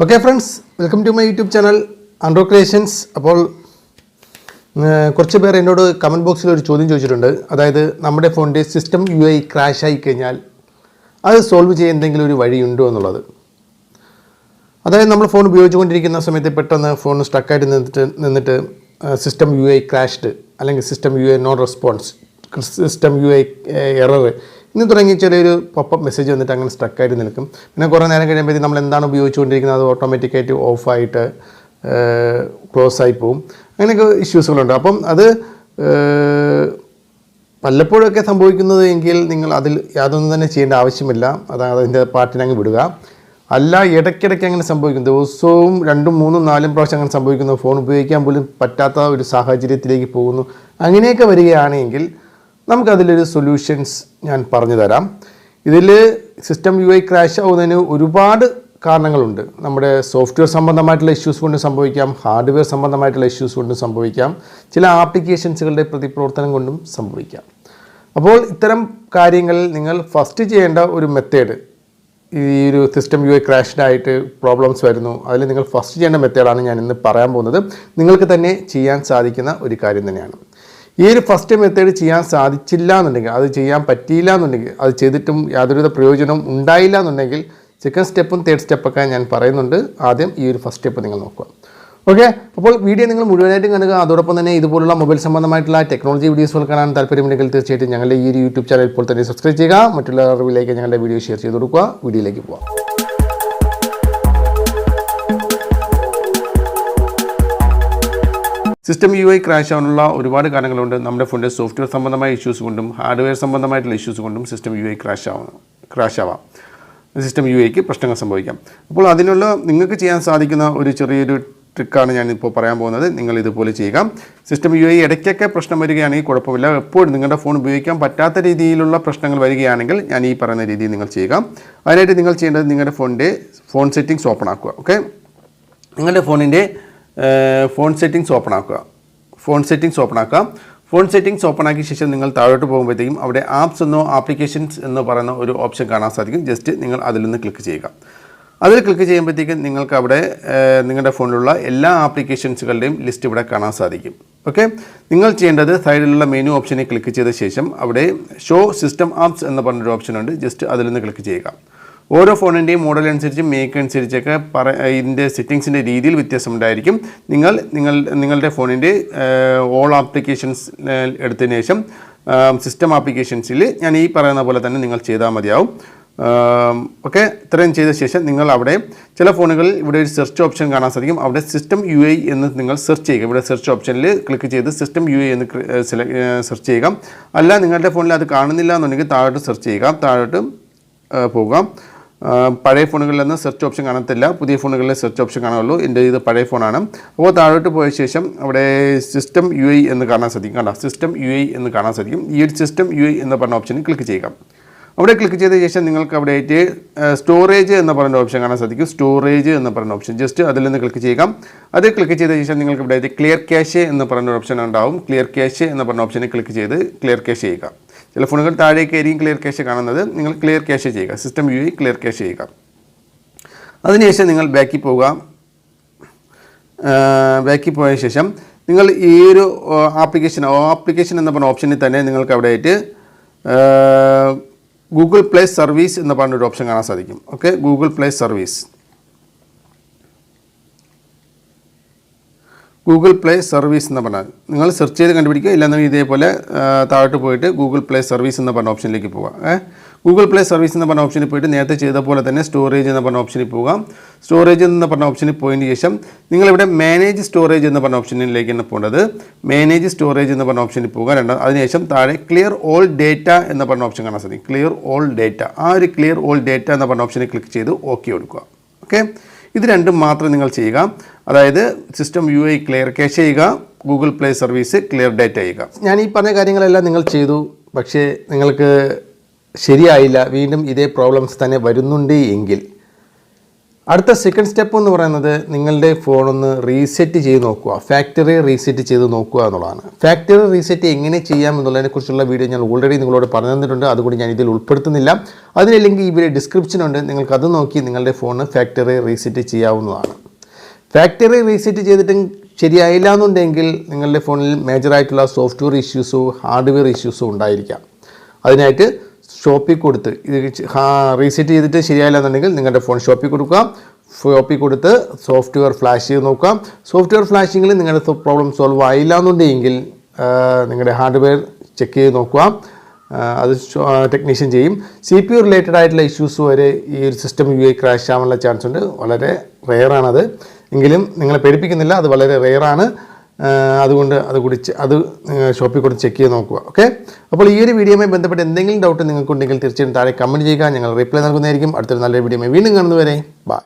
Okay friends welcome to my YouTube channel Andro creations അപ്പോൾ കുറച്ച് പേർ എന്നോട് കമന്റ് ബോക്സിൽ ഒരു ചോദ്യം ചോദിച്ചിട്ടുണ്ട്. അതായത് നമ്മുടെ ഫോണിന്റെ സിസ്റ്റം യു ഐ ക്രാഷ് ആയി കഴിഞ്ഞാൽ അത് സോൾവ് ചെയ്യാൻ എന്തെങ്കിലും ഒരു വഴിയുണ്ടോ എന്നുള്ളത്. അതായത് നമ്മൾ ഫോൺ ഉപയോഗിച്ചുകൊണ്ടിരിക്കുന്ന സമയത്ത് പെട്ടെന്ന് ഫോൺ സ്റ്റക്കായിട്ട് നിന്നിട്ട് നിന്നിട്ട് സിസ്റ്റം യു ഐ ക്രാഷ്ഡ് അല്ലെങ്കിൽ system U I non response system U I error ഇന്ന് തുടങ്ങി ചെറിയൊരു പോപ്പപ്പ് മെസ്സേജ് വന്നിട്ട് അങ്ങനെ സ്ട്രക്കായിട്ട് നിൽക്കും. പിന്നെ കുറേ നേരം കഴിയുമ്പോഴത്തേക്കും നമ്മൾ എന്താണ് ഉപയോഗിച്ചുകൊണ്ടിരിക്കുന്നത്? അത് ഓട്ടോമാറ്റിക്കായിട്ട് ഓഫായിട്ട് ക്ലോസ് ആയി പോവും. അങ്ങനെയൊക്കെ ഇഷ്യൂസുകളുണ്ട് അപ്പം അത് വല്ലപ്പോഴൊക്കെ സംഭവിക്കുന്നത് എങ്കിൽ നിങ്ങൾ അതിൽ യാതൊന്നും തന്നെ ചെയ്യേണ്ട ആവശ്യമില്ല. അതായത് അതിന്റെ പാട്ടിനങ്ങ് വിടുക. അല്ല ഇടയ്ക്കിടയ്ക്ക് അങ്ങനെ സംഭവിക്കും. ദിവസവും രണ്ടും മൂന്നും നാലും പ്രാവശ്യം അങ്ങനെ സംഭവിക്കുന്നു. ഫോൺ ഉപയോഗിക്കാൻ പോലും പറ്റാത്ത ഒരു സാഹചര്യത്തിലേക്ക് പോകുന്നു. അങ്ങനെയൊക്കെ വരികയാണെങ്കിൽ നമുക്കതിലൊരു സൊല്യൂഷൻസ് ഞാൻ പറഞ്ഞു തരാം ഇതിൽ സിസ്റ്റം യു ഐ ക്രാഷ് ആവുന്നതിന് ഒരുപാട് കാരണങ്ങളുണ്ട്. നമ്മുടെ സോഫ്റ്റ്വെയർ സംബന്ധമായിട്ടുള്ള ഇഷ്യൂസ് കൊണ്ട് സംഭവിക്കാം ഹാർഡ്വെയർ സംബന്ധമായിട്ടുള്ള ഇഷ്യൂസ് കൊണ്ട് സംഭവിക്കാം ചില ആപ്ലിക്കേഷൻസുകളുടെ പ്രതിപ്രവർത്തനം കൊണ്ടും സംഭവിക്കാം. അപ്പോൾ ഇത്തരം കാര്യങ്ങളിൽ നിങ്ങൾ ഫസ്റ്റ് ചെയ്യേണ്ട ഒരു മെത്തേഡ് ഈ ഒരു സിസ്റ്റം യു ഐ ക്രാഷ്ഡ് ആയിട്ട് പ്രോബ്ലംസ് വരുന്നു. അതിൽ നിങ്ങൾ ഫസ്റ്റ് ചെയ്യേണ്ട മെത്തേഡാണ് ഞാൻ ഇന്ന് പറയാൻ പോകുന്നത്. നിങ്ങൾക്ക് തന്നെ ചെയ്യാൻ സാധിക്കുന്ന ഒരു കാര്യം തന്നെയാണ്. ഈ ഒരു ഫസ്റ്റ് മെത്തേഡ് ചെയ്യാൻ സാധിച്ചില്ല എന്നുണ്ടെങ്കിൽ അത് ചെയ്യാൻ പറ്റിയില്ല എന്നുണ്ടെങ്കിൽ അത് ചെയ്തിട്ടും യാതൊരുവിധ പ്രയോജനവും ഉണ്ടായില്ല എന്നുണ്ടെങ്കിൽ സെക്കൻഡ് സ്റ്റെപ്പും തേർഡ് സ്റ്റെപ്പൊക്കെ ഞാൻ പറയുന്നുണ്ട്. ആദ്യം ഈ ഒരു ഫസ്റ്റ് സ്റ്റെപ്പ് നിങ്ങൾ നോക്കുക. ഓക്കെ അപ്പോൾ വീഡിയോ നിങ്ങൾ മുഴുവനായിട്ടും കാണുക അതോടൊപ്പം തന്നെ ഇതുപോലുള്ള മൊബൈൽ സംബന്ധമായിട്ടുള്ള ടെക്നോളജി വീഡിയോസുകൾ കാണാൻ താല്പര്യമുണ്ടെങ്കിൽ തീർച്ചയായിട്ടും ഞങ്ങളുടെ ഈ ഒരു യൂട്യൂബ് ചാനൽ ഇപ്പോൾ തന്നെ സബ്സ്ക്രൈബ് ചെയ്യുക. മറ്റുള്ള അറിവിലേക്ക് ഞങ്ങളുടെ വീഡിയോ ഷെയർ ചെയ്ത് കൊടുക്കുക. വീഡിയോയിലേക്ക് പോകാം സിസ്റ്റം യു ഐ ക്രാഷ് ആവാനുള്ള ഒരുപാട് കാരണങ്ങളുണ്ട്. നമ്മുടെ ഫോണിന്റെ സോഫ്റ്റ്വെയർ സംബന്ധമായ ഇഷ്യൂസ് കൊണ്ടും ഹാർഡ്വെയർ സംബന്ധമായിട്ടുള്ള ഇഷ്യൂസ് കൊണ്ടും സിസ്റ്റം യു ഐ ക്രാഷ് ആവാം ക്രാഷ് ആവാം. സിസ്റ്റം യു ഐക്ക് പ്രശ്നങ്ങൾ സംഭവിക്കാം. അപ്പോൾ അതിനുള്ള നിങ്ങൾക്ക് ചെയ്യാൻ സാധിക്കുന്ന ഒരു ചെറിയൊരു ട്രിക്കാണ് ഞാൻ ഇപ്പോൾ പറയാൻ പോകുന്നത്. നിങ്ങൾ ഇതുപോലെ ചെയ്യുക. സിസ്റ്റം യു ഐ ഇടയ്ക്കൊക്കെ പ്രശ്നം വരികയാണെങ്കിൽ കുഴപ്പമില്ല. എപ്പോഴും നിങ്ങളുടെ ഫോൺ ഉപയോഗിക്കാൻ പറ്റാത്ത രീതിയിലുള്ള പ്രശ്നങ്ങൾ വരികയാണെങ്കിൽ ഞാൻ ഈ പറയുന്ന രീതിയിൽ നിങ്ങൾ ചെയ്യുക. അതിനായിട്ട് നിങ്ങൾ ചെയ്യേണ്ടത് നിങ്ങളുടെ ഫോണിന്റെ ഫോൺ സെറ്റിങ്സ് ഓപ്പൺ ആക്കുക. ഓക്കെ നിങ്ങളുടെ ഫോണിന്റെ ഫോൺ സെറ്റിങ്സ് ഓപ്പൺ ആക്കുക. ഫോൺ സെറ്റിങ്സ് ഓപ്പൺ ആക്കുക. ഫോൺ സെറ്റിങ്സ് ഓപ്പൺ ആക്കിയ ശേഷം നിങ്ങൾ താഴോട്ട് പോകുമ്പോഴത്തേക്കും അവിടെ ആപ്സ് എന്നോ ആപ്ലിക്കേഷൻസ് എന്ന് പറയുന്ന ഒരു ഓപ്ഷൻ കാണാൻ സാധിക്കും. ജസ്റ്റ് നിങ്ങൾ അതിൽ നിന്ന് ക്ലിക്ക് ചെയ്യുക. അതിൽ ക്ലിക്ക് ചെയ്യുമ്പോഴത്തേക്കും നിങ്ങൾക്ക് അവിടെ നിങ്ങളുടെ ഫോണിലുള്ള എല്ലാ ആപ്ലിക്കേഷൻസുകളുടെയും ലിസ്റ്റ് ഇവിടെ കാണാൻ സാധിക്കും. ഓക്കെ നിങ്ങൾ ചെയ്യേണ്ടത് സൈഡിലുള്ള മെനു ഓപ്ഷനിൽ ക്ലിക്ക് ചെയ്ത ശേഷം അവിടെ ഷോ സിസ്റ്റം ആപ്സ് എന്ന് പറഞ്ഞൊരു ഓപ്ഷൻ ഉണ്ട്. ജസ്റ്റ് അതിൽ നിന്ന് ക്ലിക്ക് ചെയ്യുക. ഓരോ ഫോണിന്റെയും മോഡൽ അനുസരിച്ച് മേക്ക് അനുസരിച്ചൊക്കെ പറ ഇതിന്റെ സെറ്റിങ്സിന്റെ രീതിയിൽ വ്യത്യാസമുണ്ടായിരിക്കും. നിങ്ങൾ നിങ്ങൾ നിങ്ങളുടെ ഫോണിന്റെ ഓൾ ആപ്ലിക്കേഷൻസ് എടുത്തതിന് ശേഷം സിസ്റ്റം ആപ്ലിക്കേഷൻസിൽ ഞാൻ ഈ പറയുന്ന പോലെ തന്നെ നിങ്ങൾ ചെയ്താൽ മതിയാവും. ഓക്കെ ഇത്രയും ചെയ്ത ശേഷം നിങ്ങൾ അവിടെ ചില ഫോണുകളിൽ ഇവിടെ ഒരു സെർച്ച് ഓപ്ഷൻ കാണാൻ സാധിക്കും. അവിടെ സിസ്റ്റം യു ഐ എന്ന് നിങ്ങൾ സെർച്ച് ചെയ്യുക. ഇവിടെ സെർച്ച് ഓപ്ഷനിൽ ക്ലിക്ക് ചെയ്ത് സിസ്റ്റം യു ഐ എന്ന് സെർച്ച് ചെയ്യുക. അല്ല നിങ്ങളുടെ ഫോണിൽ അത് കാണുന്നില്ല എന്നുണ്ടെങ്കിൽ താഴോട്ട് സെർച്ച് ചെയ്യുക. താഴോട്ട് ആ, പഴയ ഫോണുകളിൽ നിന്ന് സെർച്ച് ഓപ്ഷൻ കാണത്തില്ല. പുതിയ ഫോണുകളിൽ സെർച്ച് ഓപ്ഷൻ കാണുള്ളൂ എന്റെ ഇത് പഴയ ഫോണാണ്. അപ്പോൾ താഴോട്ട് പോയ ശേഷം അവിടെ സിസ്റ്റം യു ഐ എന്ന് കാണാൻ സാധിക്കും. കണ്ടോ? സിസ്റ്റം യു ഐ എന്ന് കാണാൻ സാധിക്കും. ഈ ഒരു സിസ്റ്റം യു ഐ എന്ന് പറഞ്ഞ ഓപ്ഷനിൽ ക്ലിക്ക് ചെയ്യുക. അവിടെ ക്ലിക്ക് ചെയ്ത ശേഷം നിങ്ങൾക്ക് അവിടെ ആയിട്ട് സ്റ്റോറേജ് എന്ന് പറഞ്ഞ ഓപ്ഷൻ കാണാൻ സാധിക്കും. സ്റ്റോറേജ് എന്ന് പറഞ്ഞ ഓപ്ഷൻ ജസ്റ്റ് അതിൽ നിന്ന് ക്ലിക്ക് ചെയ്യുക. അത് ക്ലിക്ക് ചെയ്ത ശേഷം നിങ്ങൾക്ക് ഇവിടെ ആയിട്ട് ക്ലിയർ ക്യാഷ് എന്ന് പറയുന്ന ഓപ്ഷൻ ഉണ്ടാവും. ക്ലിയർ ക്യാഷ് എന്ന് പറഞ്ഞ ഓപ്ഷനെ ക്ലിക്ക് ചെയ്ത് ക്ലിയർ ക്യാഷ് ചെയ്യുക. ചില ഫോണുകൾ താഴേക്ക് ആയിരിക്കും ക്ലിയർ ക്യാഷ് കാണുന്നത് നിങ്ങൾ ക്ലിയർ ക്യാഷ് ചെയ്യുക. സിസ്റ്റം യു ക്ലിയർ ക്യാഷ് ചെയ്യുക. അതിനുശേഷം നിങ്ങൾ ബാക്കിൽ പോവുക. ബാക്കിൽ പോയ ശേഷം നിങ്ങൾ ഈ ഒരു ആപ്ലിക്കേഷൻ ആപ്ലിക്കേഷൻ എന്ന് പറഞ്ഞ ഓപ്ഷനിൽ തന്നെ നിങ്ങൾക്ക് അവിടെ ആയിട്ട് ഗൂഗിൾ പ്ലേ സർവീസ് എന്ന് പറഞ്ഞൊരു ഓപ്ഷൻ കാണാൻ സാധിക്കും. Okay Google play service Google play service എന്ന് പറഞ്ഞാൽ നിങ്ങൾ സെർച്ച് ചെയ്ത് കണ്ടുപിടിക്കുക. ഇല്ലാന്നുണ്ടെങ്കിൽ ഇതേപോലെ താഴോട്ട് പോയിട്ട് ഗൂഗിൾ പ്ലേ സർവീസ് എന്ന് പറഞ്ഞ ഓപ്ഷനിലേക്ക് പോകാം ഏ? ഗൂഗിൾ പ്ലേ സർവീസ് എന്ന് പറഞ്ഞ ഓപ്ഷനിൽ പോയിട്ട് നേരത്തെ ചെയ്ത പോലെ തന്നെ സ്റ്റോറേജ് എന്ന് പറഞ്ഞ ഓപ്ഷനിൽ പോകാം. സ്റ്റോറേജ് എന്ന് പറഞ്ഞ ഓപ്ഷനിൽ പോയതിന് ശേഷം നിങ്ങളിവിടെ മാനേജ് സ്റ്റോറേജ് എന്ന് പറഞ്ഞ ഓപ്ഷനിലേക്കാണ് പോകേണ്ടത്. മാനേജ് സ്റ്റോറേജ് എന്ന് പറഞ്ഞ ഓപ്ഷനിൽ പോവുക രണ്ടാം അതിനുശേഷം താഴെ ക്ലിയർ ഓൾ ഡേറ്റ എന്ന് പറഞ്ഞ ഓപ്ഷൻ കാണാൻ സാധിക്കും ക്ലിയർ ഓൾ ഡേറ്റ ആ ഒരു ക്ലിയർ ഓൾ ഡേറ്റ എന്ന് പറഞ്ഞ ഓപ്ഷനിൽ ക്ലിക്ക് ചെയ്ത് ഓക്കെ കൊടുക്കുക. ഓക്കെ ഇത് രണ്ടും മാത്രം നിങ്ങൾ ചെയ്യുക. അതായത് system U I clear cache ചെയ്യുക Google play service clear data ചെയ്യുക. ഞാൻ ഈ പറഞ്ഞ കാര്യങ്ങളെല്ലാം നിങ്ങൾ ചെയ്തു പക്ഷേ നിങ്ങൾക്ക് ശരിയായില്ല. വീണ്ടും ഇതേ പ്രോബ്ലംസ് തന്നെ വരുന്നുണ്ട് എങ്കിൽ. അടുത്ത സെക്കൻഡ് സ്റ്റെപ്പ് എന്ന് പറയുന്നത് നിങ്ങളുടെ ഫോൺ ഒന്ന് റീസെറ്റ് ചെയ്ത് നോക്കുക. ഫാക്ടറി റീസെറ്റ് ചെയ്ത് നോക്കുക എന്നുള്ളതാണ്. ഫാക്ടറി റീസെറ്റ് എങ്ങനെ ചെയ്യാം എന്നുള്ളതിനെക്കുറിച്ചുള്ള വീഡിയോ ഞാൻ ഓൾറെഡി നിങ്ങളോട് പറഞ്ഞു തന്നിട്ടുണ്ട്. അതുകൊണ്ട് ഞാൻ ഇതിൽ ഉൾപ്പെടുത്തുന്നില്ല. അതിനല്ലെങ്കിൽ ഇവിടെ ഡിസ്ക്രിപ്ഷൻ ഉണ്ട്. നിങ്ങൾക്ക് അത് നോക്കി നിങ്ങളുടെ ഫോൺ ഫാക്ടറി റീസെറ്റ് ചെയ്യാവുന്നതാണ്. ഫാക്ടറി റീസെറ്റ് ചെയ്തിട്ടും ശരിയായില്ല എന്നുണ്ടെങ്കിൽ നിങ്ങളുടെ ഫോണിൽ മേജറായിട്ടുള്ള സോഫ്റ്റ്വെയർ ഇഷ്യൂസോ ഹാർഡ്വെയർ ഇഷ്യൂസോ ഉണ്ടായിരിക്കാം. അതിനായിട്ട് ഷോപ്പിൽ കൊടുത്ത് ഇത് റീസെറ്റ് ചെയ്തിട്ട് ശരിയായില്ല എന്നുണ്ടെങ്കിൽ നിങ്ങളുടെ ഫോൺ ഷോപ്പിൽ കൊടുക്കുക. ഷോപ്പിൽ കൊടുത്ത് സോഫ്റ്റ്വെയർ ഫ്ലാഷ് ചെയ്ത് നോക്കുക. സോഫ്റ്റ്വെയർ ഫ്ലാഷിങ്ങിൽ നിങ്ങളുടെ പ്രോബ്ലം സോൾവ് ആയില്ല എന്നുണ്ടെങ്കിൽ നിങ്ങളുടെ ഹാർഡ്വെയർ ചെക്ക് ചെയ്ത് നോക്കുക. അത് ടെക്നീഷ്യൻ ചെയ്യും. സി പി യു റിലേറ്റഡ് ആയിട്ടുള്ള ഇഷ്യൂസ് വരെ ഈ ഒരു സിസ്റ്റം യു ഐ ക്രാഷ് ആവാനുള്ള ചാൻസ് ഉണ്ട്. വളരെ റെയറാണത് എങ്കിലും നിങ്ങളെ പേടിപ്പിക്കുന്നില്ല. അത് വളരെ റെയറാണ് അതുകൊണ്ട് അത് കൂടി അത് ഷോപ്പിൽ കൂടി ചെക്ക് ചെയ്ത് നോക്കുക. ഓക്കെ അപ്പോൾ ഈ ഒരു വീഡിയോയുമായി ബന്ധപ്പെട്ട് എന്തെങ്കിലും ഡൗട്ട് നിങ്ങൾക്കുണ്ടെങ്കിൽ തീർച്ചയായും താഴെ കമന്റ് ചെയ്യുക. ഞങ്ങൾ റിപ്ലൈ നൽകുന്നതായിരിക്കും. അടുത്തൊരു നല്ലൊരു വീഡിയോയുമായി വീണ്ടും കാണുന്നവരെ ബൈ